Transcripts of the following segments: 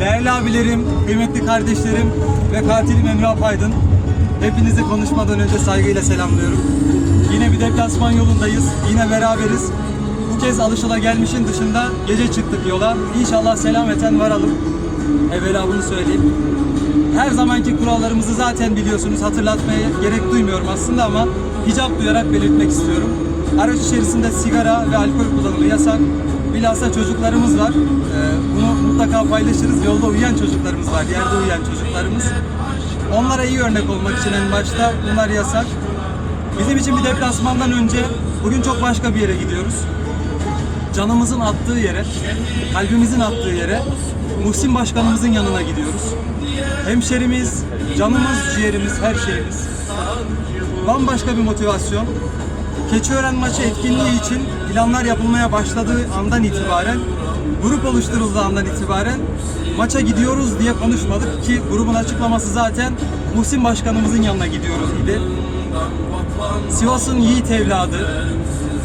Değerli abilerim, kıymetli kardeşlerim ve katilim Emrah Aydın. Hepinizi konuşmadan önce saygıyla selamlıyorum. Yine bir deplasman yolundayız. Yine beraberiz. Bu kez alışılagelmişin dışında gece çıktık yola. İnşallah selameten varalım. Evvela bunu söyleyeyim. Her zamanki kurallarımızı zaten biliyorsunuz. Hatırlatmaya gerek duymuyorum aslında ama hicap duyarak belirtmek istiyorum. Araç içerisinde sigara ve alkol kullanımı yasak. Bilhassa çocuklarımız var. Ee, bunu mutlaka paylaşırız. Yolda uyuyan çocuklarımız var. Yerde uyuyan çocuklarımız. Onlara iyi örnek olmak için en başta bunlar yasak. Bizim için bir deplasmandan önce bugün çok başka bir yere gidiyoruz. Canımızın attığı yere, kalbimizin attığı yere Muhsin Başkanımızın yanına gidiyoruz. Hemşerimiz, canımız, ciğerimiz, her şeyimiz. Bambaşka bir motivasyon. Keçiören maçı etkinliği için planlar yapılmaya başladığı andan itibaren, grup oluşturulduğu andan itibaren maça gidiyoruz diye konuşmadık ki grubun açıklaması zaten Muhsin Başkanımızın yanına gidiyoruz idi. Sivas'ın yiğit evladı,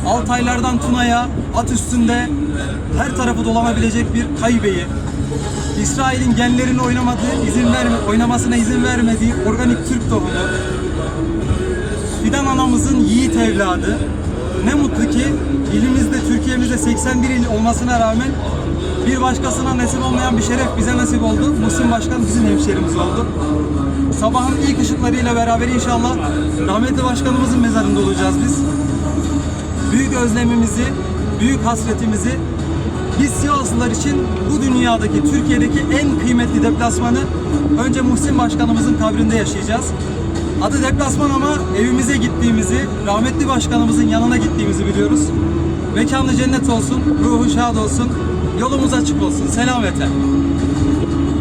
Altaylardan Tuna'ya at üstünde her tarafı dolanabilecek bir kaybeyi, İsrail'in genlerini oynamadığı, izin verme, oynamasına izin vermediği organik Türk tohumu, Anamızın yiğit evladı. Ne mutlu ki ilimizde, Türkiye'mizde 81 il olmasına rağmen bir başkasına nasip olmayan bir şeref bize nasip oldu. Muhsin Başkan bizim hemşerimiz oldu. Sabahın ilk ışıklarıyla beraber inşallah rahmetli başkanımızın mezarında olacağız biz. Büyük özlemimizi, büyük hasretimizi biz Sivaslılar için bu dünyadaki, Türkiye'deki en kıymetli deplasmanı önce Muhsin Başkanımızın kabrinde yaşayacağız. Adı deplasman ama evimize gittiğimizi, rahmetli başkanımızın yanına gittiğimizi biliyoruz. Mekanı cennet olsun, ruhu şad olsun, yolumuz açık olsun. Selamete.